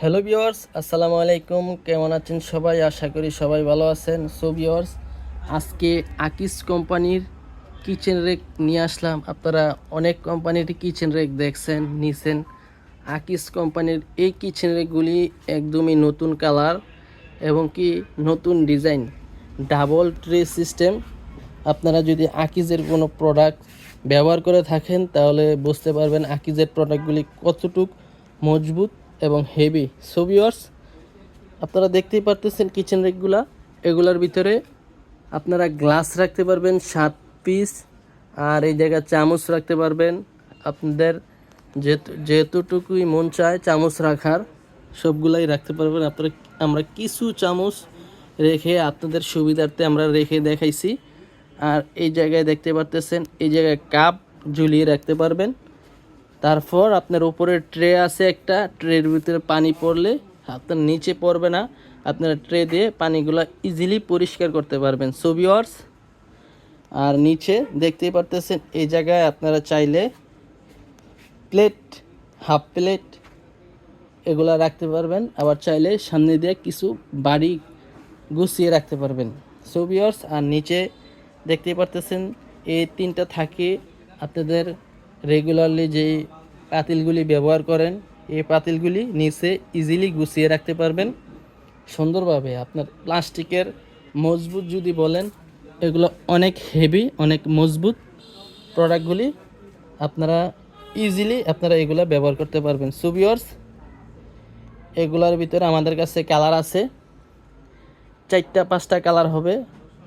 Hello viewers আসসালামু আলাইকুম। কেমন আছেন সবাই? আশা করি সবাই ভালো আছেন। সো ভিওয়ার্স আজকে আকিস কোম্পানির কিচেন রেক নিয়ে আসলাম। আপনারা অনেক কোম্পানির কিচেন রেক দেখছেন, নিছেন। আকিস কোম্পানির এই কিচেন রেকগুলি একদমই নতুন কালার এবং কি নতুন ডিজাইন। Double tray system. আপনারা যদি আকিজের কোনো প্রোডাক্ট ব্যবহার করে থাকেন, তাহলে বুঝতে পারবেন আকিজের প্রোডাক্টগুলি কতটুক মজবুত এবং হেভি সোভিওর্স আপনারা দেখতেই পারতেছেন কিচেন রেকগুলা এগুলার ভিতরে আপনারা গ্লাস রাখতে পারবেন, সাত পিস আর এই জায়গায় চামচ রাখতে পারবেন। আপনাদের যেহেতু, যেহেতুটুকুই মন চায় চামচ রাখার, সবগুলাই রাখতে পারবেন। আপনারা, আমরা কিছু চামচ রেখে আপনাদের সুবিধার্থে আমরা রেখে দেখাইছি। আর এই জায়গায় দেখতে পারতেছেন, এই জায়গায় কাপ ঝুলিয়ে রাখতে পারবেন। তারপর আপনার উপরে ট্রে আছে একটা, ট্রের ভিতরে পানি পড়লে আপনার নিচে পড়বে না। আপনারা ট্রে দিয়ে পানিগুলো ইজিলি পরিষ্কার করতে পারবেন। সোভিওয়ার্স আর নিচে দেখতেই পারতেছেন, এই জায়গায় আপনারা চাইলে প্লেট হাফ প্লেট এগুলা রাখতে পারবেন। আবার চাইলে সামনে দিয়ে কিছু বাড়ি গুছিয়ে রাখতে পারবেন। সোভিয়ার্স আর নিচে দেখতেই পারতেছেন, এই তিনটা থাকে আপনাদের রেগুলারলি যেই পাতিলগুলি ব্যবহার করেন, এই পাতিলগুলি নিচে ইজিলি গুছিয়ে রাখতে পারবেন। সুন্দরভাবে আপনার প্লাস্টিকের মজবুত যদি বলেন, এগুলো অনেক হেভি অনেক মজবুত প্রোডাক্টগুলি আপনারা ইজিলি আপনারা এগুলো ব্যবহার করতে পারবেন। সুবিয়ার্স এগুলোর ভিতরে আমাদের কাছে কালার আছে। চারটা, পাঁচটা কালার হবে।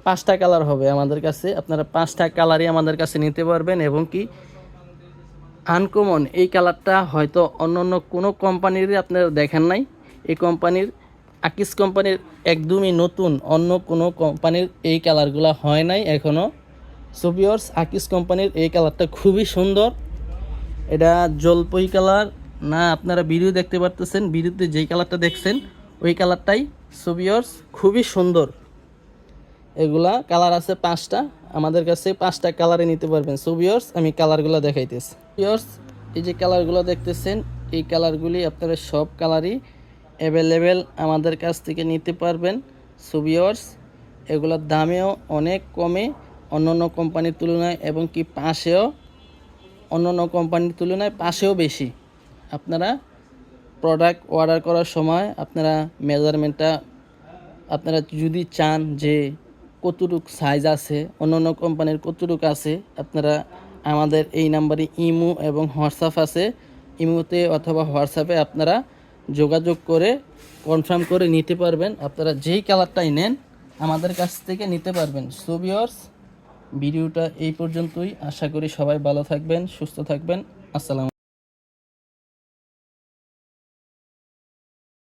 পাঁচটা কালার হবে আমাদের কাছে। আপনারা পাঁচটা কালারই আমাদের কাছে নিতে পারবেন এবং কি আনকমন এই কালারটা হয়তো অন্য অন্য কোনো কোম্পানির আপনারা দেখেন নাই। এই কোম্পানির, আকিস কোম্পানির একদমই নতুন, অন্য কোনো কোম্পানির এই কালারগুলো হয় নাই এখনও সোভিয়র্স আকিস কোম্পানির এই কালারটা খুবই সুন্দর। এটা জলপই কালার। না, আপনারা ভিডিও দেখতে পারতেছেন, ভিডিওতে যেই কালারটা দেখছেন, ওই কালারটাই। সোভিয়র্স খুবই সুন্দর। এগুলা, কালার আছে পাঁচটা। আমাদের কাছে পাঁচটা কালারে নিতে পারবেন। সো ভিউয়ার্স আমি কালারগুলো দেখাইতেছি। ভিউয়ার্স এই যে কালারগুলো দেখতেছেন, এই কালারগুলি আপনারা সব কালারই অ্যাভেলেবেল আমাদের কাছ থেকে নিতে পারবেন। সো এগুলোর দামেও অনেক কমে অন্য অন্য কোম্পানির তুলনায় এবং কি পাশেও অন্য অন্য কোম্পানির তুলনায় পাশেও বেশি। আপনারা প্রোডাক্ট অর্ডার করার সময় আপনারা মেজারমেন্টটা আপনারা যদি চান যে কতটুক সাইজ আছে অন্য অন্য কোম্পানির কতটুক আছে, আপনারা আমাদের এই নাম্বারে ইমো এবং হোয়াটসঅ্যাপ আছে। ইমোতে অথবা হোয়াটসঅ্যাপে আপনারা যোগাযোগ করে কনফার্ম করে নিতে পারবেন। আপনারা যেই কালারটাই নেন, আমাদের কাছ থেকে নিতে পারবেন। সোবিয়র্স ভিডিওটা এই পর্যন্তই। আশা করি সবাই ভালো থাকবেন, সুস্থ থাকবেন। আসসালাম